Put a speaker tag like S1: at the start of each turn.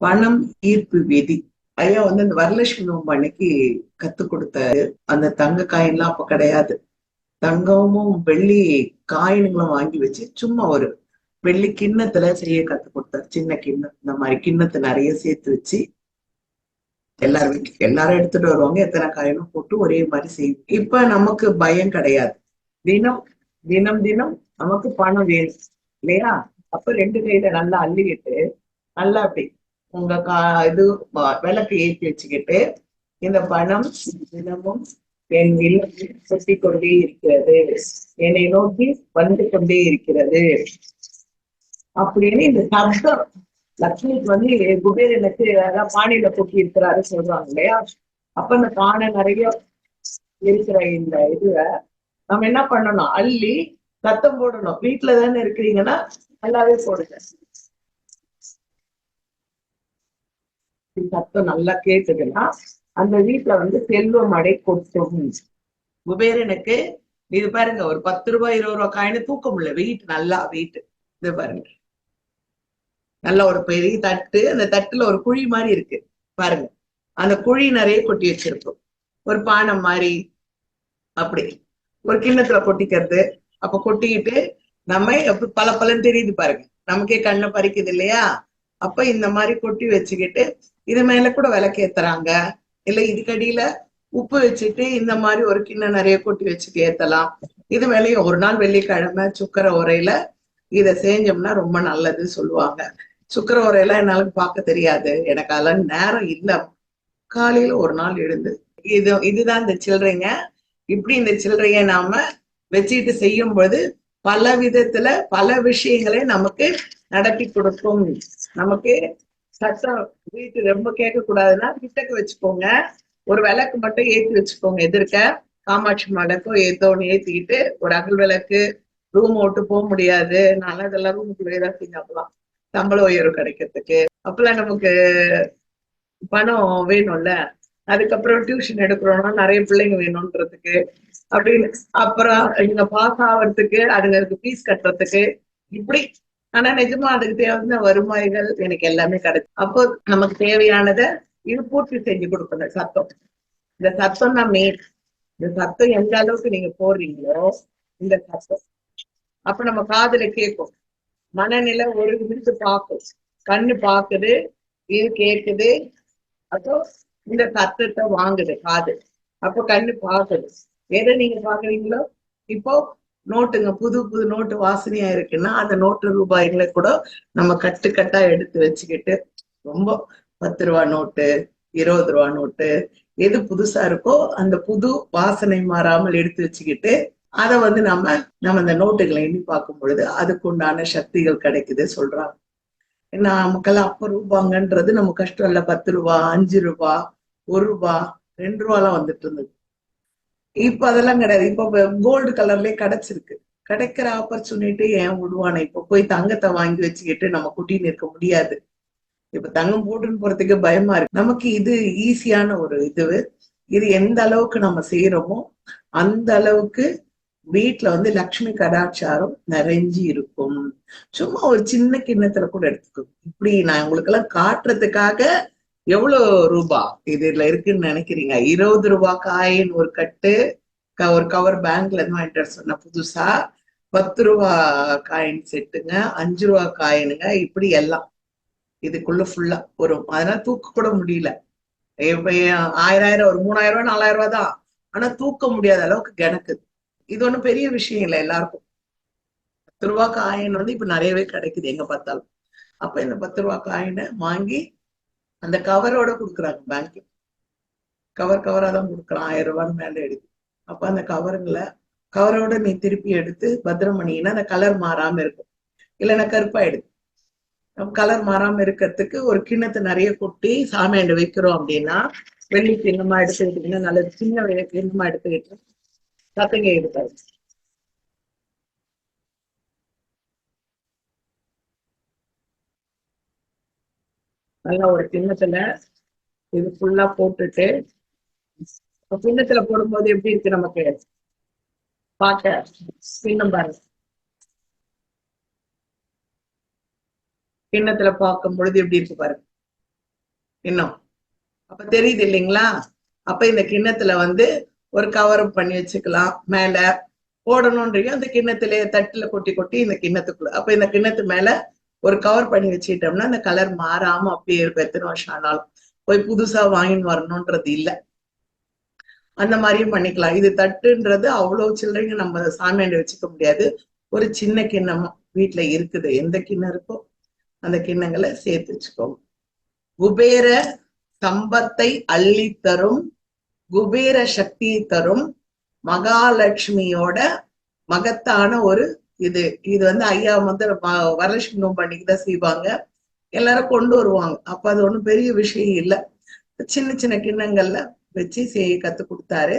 S1: பணம் ஈர்ப்பு விதி. ஐயா வந்து அந்த வரலட்சுமி நோம்பு அன்னைக்கு கத்து கொடுத்தாரு அந்த தங்க காயின்லாம் அப்ப கிடையாது. தங்கமும் வெள்ளி காயின்களும் வாங்கி வச்சு சும்மா ஒரு வெள்ளி கிண்ணத்துல செய்ய கத்து கொடுத்தாரு. சின்ன கிண்ணம் இந்த மாதிரி கிண்ணத்தை நிறைய சேர்த்து வச்சு எல்லாரும் எல்லாரும் எடுத்துட்டு வருவாங்க. எத்தனை காயினும் போட்டு ஒரே மாதிரி செய்யும் இப்ப நமக்கு பயம் கிடையாது. தினம் தினம் தினம் நமக்கு பணம் வேணும். இல்லையா? அப்ப ரெண்டு கையில நல்லா அள்ளிக்கிட்டு நல்லா அப்படி உங்க கா இது விளக்கு ஏற்றி வச்சுக்கிட்டு இந்த பணம் தினமும் என் இல்லத்தில் சுட்டி கொண்டே இருக்கிறது. என்னை நோக்கி வந்து கொண்டே இருக்கிறது. அப்படின்னு இந்த சப்தம் லக்ஷ்மிக்கு வந்து குபேரனுக்கு அதான் பானையில கொட்டி இருக்கிறாரு சொல்றாங்க இல்லையா? அப்ப இந்த காண நிறைய இருக்கிற இந்த இதுவ நம்ம என்ன பண்ணணும்? அள்ளி சத்தம் போடணும். வீட்டுல தானே இருக்கிறீங்கன்னா நல்லாவே போடுங்க இந்த சத்தம் நல்லா கேட்டுதுன்னா அந்த வீட்டுல வந்து செல்வ மடை கொட்டும். குபேரனுக்கு இது பாருங்க ஒரு பத்து ரூபாய் இருபது ரூபாய் காயின்னு தூக்க முடியல வெயிட் நல்லா வெயிட். இது பாருங்க. நல்ல ஒரு பெரிய தட்டு அந்த தட்டுல ஒரு குழி மாதிரி இருக்கு. பாருங்க. அந்த குழி நிறைய கொட்டி வச்சிருக்கும் ஒரு பானை மாதிரி. அப்படி. ஒரு கிண்ணத்துல கொட்டிக்கிறது. அப்ப கொட்டிக்கிட்டு நம்ம பல பலன்னு தெரியுது பாருங்க. நமக்கே கண்ணை பறிக்குது இல்லையா? அப்ப இந்த மாதிரி கொட்டி வச்சுக்கிட்டு இது மேல கூட விளக்கேத்துறாங்க. இல்ல இதுக்கடியில உப்பு வச்சுட்டு இந்த மாதிரி ஒரு கிண்ணம் நிறைய கொட்டி வச்சுட்டு ஏத்தலாம். இது மேலேயும் ஒரு நாள் வெள்ளிக்கிழமை சுக்கர உரையில இத செஞ்சோம்னா ரொம்ப நல்லது சொல்லுவாங்க. சுக்கர உரையெல்லாம் என்னால பார்க்க தெரியாது. எனக்கு அதெல்லாம் நேரம் இல்ல. காலையில ஒரு நாள் எழுந்து இது இதுதான் இந்த சில்லறைங்க. இப்படி இந்த சில்லறைய நாம வச்சுட்டு செய்யும் பொழுது பல விதத்துல பல விஷயங்களை நமக்கு நடத்தி கொடுக்கும். நமக்கு சத்தம் வீட்டு ரொம்ப கேட்க கூடாதுன்னா கிட்டக்கு வச்சுக்கோங்க. ஒரு விளக்கு மட்டும் ஏத்தி வச்சுக்கோங்க. எதிர்க்க காமாட்சி மடக்கோ ஏதோ ஒண்ணு ஏத்திக்கிட்டு ஒரு அகல் விளக்கு ரூம் விட்டு போக முடியாது. நல்லா இதெல்லாம் ரூமுக்குள்ளே தான் செஞ்சாங்களாம் சம்பள உயர்வு கிடைக்கிறதுக்கு. அப்பெல்லாம் நமக்கு பணம் வேணும்ல. அதுக்கப்புறம் டியூஷன் எடுக்கிறோம்னா நிறைய பிள்ளைங்க வேணும்ன்றதுக்கு. அப்படின்னு அப்புறம் இங்க பாஸ் ஆகிறதுக்கு அதுங்களுக்கு ஃபீஸ் கட்டுறதுக்கு இப்படி ஆனா நிஜமா அதுக்கு தேவையான வருமாய்கள் எனக்கு எல்லாமே கிடைச்சு. அப்போ நமக்கு தேவையானதை இது பூர்த்தி செஞ்சு கொடுக்கணும் சத்தம். இந்த சத்தம் தான் மெயின் இந்த சத்தம் எந்த அளவுக்கு நீங்க போடுறீங்களோ இந்த சத்தம். அப்ப நம்ம காதுல கேட்கும் மனநிலை ஒரு விட்டு பார்க்கும். கண்ணு பாக்குது இது கேக்குது. அப்போ இந்த சத்தத்தை வாங்குது காது. அப்போ கண்ணு பாக்குது எதை நீங்க பாக்குறீங்களோ இப்போ நோட்டுங்க புது புது நோட்டு வாசனையா இருக்குன்னா அந்த நோட்டு ரூபாய்களை கூட நம்ம கட்டு கட்டா எடுத்து வச்சுக்கிட்டு ரொம்ப பத்து ரூபா நோட்டு இருபது ரூபா நோட்டு எது புதுசா இருக்கோ அந்த புது வாசனை மாறாமல் எடுத்து வச்சுக்கிட்டு அதை வந்து நம்ம நம்ம அந்த நோட்டுகளை எண்ணி பார்க்கும் பொழுது அதுக்கு உண்டான சக்திகள் கிடைக்குது சொல்றாங்க. நமக்கெல்லாம் அப்ப ரூபாங்கன்றது நம்ம கஷ்டம் இல்ல. பத்து ரூபா அஞ்சு ரூபா ஒரு ரூபா ரெண்டு ரூபாலாம் வந்துட்டு இருந்தது. இப்ப அதெல்லாம் கிடையாது. இப்ப கோல்டு கலர்லயே கிடைச்சிருக்கு. கிடைக்கிற ஆப்பர்ச்சுனிட்டி ஏன் விடுவானே? இப்ப போய் தங்கத்தை வாங்கி வச்சுக்கிட்டு நம்ம குட்டின்னு இருக்க முடியாது. இப்ப தங்கம் போட்டுன்னு போறதுக்கு பயமா இருக்கு. நமக்கு இது ஈஸியான ஒரு இது. இது எந்த அளவுக்கு நம்ம செய்யறோமோ அந்த அளவுக்கு வீட்டுல வந்து லக்ஷ்மி கடாச்சாரம் நிறைஞ்சு இருக்கும். சும்மா ஒரு சின்ன கிண்ணத்துல கூட எடுத்துக்கோ. இப்படி நான் உங்களுக்கு எல்லாம் காட்டுறதுக்காக எவ்வளவு ரூபா இதுல இருக்குன்னு நினைக்கிறீங்க? இருபது ரூபா காயின் ஒரு கட்டு க- ஒரு கவர் பேங்க்ல இருந்து வாங்கிட்டு சொன்ன புதுசா பத்து ரூபா காயின் செட்டுங்க அஞ்சு ரூபா காயினுங்க இப்படி எல்லாம். இதுக்குள்ள ஃபுல்லா வரும். அதனால தூக்க கூட முடியல. இப்ப ஆயிரம் ஆயிரம் ஒரு மூணாயிரம் ரூபாய் நாலாயிரம் ரூபாய் தான். ஆனா தூக்க முடியாத அளவுக்கு கிணக்குது இது ஒண்ணும் பெரிய விஷயம் இல்லை எல்லாருக்கும். பத்து ரூபா காயின் வந்து இப்ப நிறையவே கிடைக்குது. எங்க பார்த்தாலும். அப்ப இந்த பத்து ரூபா காயினை வாங்கி அந்த கவரோட கொடுக்குறாங்க பேங்க்கு கவர் கவரா தான் கொடுக்குறான் ஆயிரம் ரூபான்னு மேல எடுக்கு அப்ப அந்த கவருங்களை கவரோட நீ திருப்பி எடுத்து பத்திரம் அந்த கலர் மாறாம இருக்கும். இல்லைன்னா கருப்பாயிடுது கலர் மாறாம இருக்கிறதுக்கு ஒரு கிண்ணத்தை நிறைய கொட்டி சாமியாண்ட வைக்கிறோம் அப்படின்னா வெள்ளி கிண்ணமா எடுத்துக்கிட்டீங்கன்னா நல்லது. சின்ன வெள்ளி கிண்ணமா எடுத்துக்கிட்டு சத்தங்க எடுத்தாரு நல்லா ஒரு கிண்ணத்துல இது ஃபுல்லா போட்டுட்டு கிண்ணத்துல போடும்போது எப்படி இருக்கு நமக்கு? பார்க்க கிண்ணம் பாருங்க. கிண்ணத்துல பார்க்கும் பொழுது எப்படி இருக்கு பாருங்க. இன்னும். அப்ப தெரியுது இல்லைங்களா? அப்ப இந்த கிண்ணத்துல வந்து ஒரு கவர் பண்ணி வச்சுக்கலாம். மேல போடணும்ன்றீங்க அந்த கிண்ணத்திலே தட்டுல கொட்டி கொட்டி இந்த கிண்ணத்துக்குள்ள அப்ப இந்த கிண்ணத்து மேல ஒரு கவர் பண்ணி வச்சுக்கிட்டோம்னா அந்த கலர் மாறாம அப்படியே இருக்கும். எத்தனை வருஷம் ஆனாலும். போய் புதுசா வாங்கின்னு வரணும்ன்றது இல்ல. அந்த மாதிரியும் பண்ணிக்கலாம். இது தட்டுன்றது அவ்வளவு சில்லறைங்க நம்ம சாமியாண்டி வச்சுக்க முடியாது. ஒரு சின்ன கிண்ணம் வீட்டுல இருக்குது. எந்த கிண்ணம் இருக்கோ அந்த கிண்ணங்களை சேர்த்து வச்சுக்கோங்க. குபேர சம்பத்தை அள்ளி தரும் குபேர சக்தியை தரும் மகாலட்சுமியோட மகத்தான ஒரு இது இது வந்து ஐயா வந்து வ- வரலட்சுமி நோம்பு அன்னைக்கு தான் செய்வாங்க. எல்லாரும் கொண்டு வருவாங்க. அப்ப அது ஒண்ணும் பெரிய விஷயம் இல்ல. சின்ன சின்ன கிண்ணங்கள்ல வச்சு செய்ய கத்து கொடுத்தாரு.